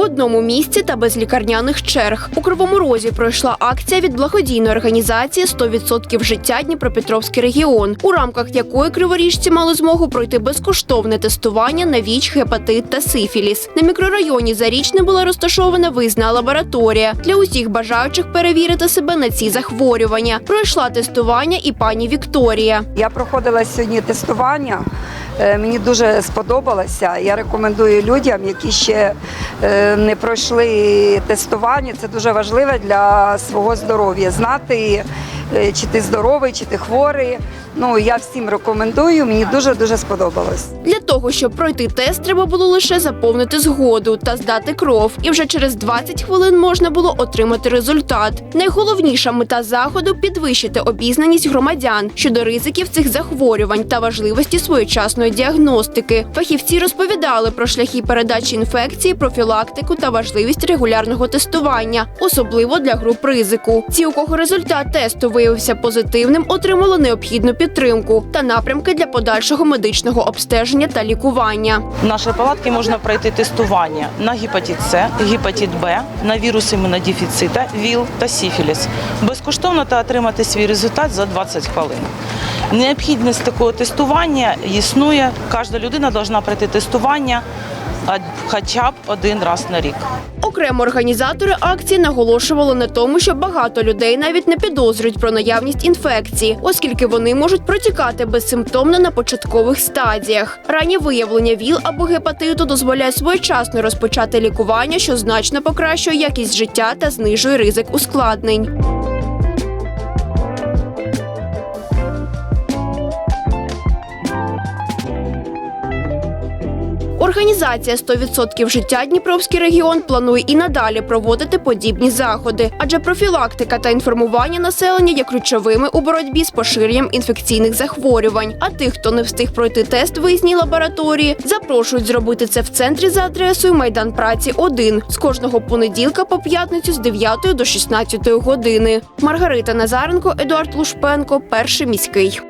В одному місці та без лікарняних черг. У Кривому Розі пройшла акція від благодійної організації «100% життя Дніпропетровський регіон, у рамках якої криворіжці мали змогу пройти безкоштовне тестування на ВІЧ, гепатит та сифіліс. На мікрорайоні Зарічне була розташована виїзна лабораторія для усіх бажаючих перевірити себе на ці захворювання. Пройшла тестування і пані Вікторія. Я проходила сьогодні тестування. Е, Мені дуже сподобалося. Я рекомендую людям, які ще не пройшли тестування. Це дуже важливо для свого здоров'я. Знати, е, чи ти здоровий, чи ти хворий. Ну я всім рекомендую. Мені дуже дуже сподобалось. Для того, щоб пройти тест, треба було лише заповнити згоду та здати кров. І вже через 20 хвилин можна було отримати результат. Найголовніша мета заходу підвищити обізнаність громадян щодо ризиків цих захворювань та важливості своєчасної діагностики. Фахівці розповідали про шляхи передачі інфекції, профілактику та важливість регулярного тестування, особливо для груп ризику. Ті, у кого результат тесту виявився позитивним, отримали необхідну підтримку та напрямки для подальшого медичного обстеження та лікування. В нашій палатці можна пройти тестування на гепатит С, гепатит Б, на вірус імунодефіцита, ВІЛ та сифіліс. Безкоштовно та отримати свій результат за 20 хвилин. Необхідність такого тестування існує. Кожна людина повинна пройти тестування хоча б один раз на рік. Окремо організатори акції наголошували на тому, що багато людей навіть не підозрюють про наявність інфекції, оскільки вони можуть протікати безсимптомно на початкових стадіях. Раннє виявлення ВІЛ або гепатиту дозволяє своєчасно розпочати лікування, що значно покращує якість життя та знижує ризик ускладнень. Організація «100% життя Дніпровський регіон планує і надалі проводити подібні заходи, адже профілактика та інформування населення є ключовими у боротьбі з поширенням інфекційних захворювань. А тих, хто не встиг пройти тест виїзній лабораторії, запрошують зробити це в центрі за адресою Майдан Праці 1 з кожного понеділка по п'ятницю з 9 до 16 години. Маргарита Назаренко, Едуард Лушпенко, перший міський.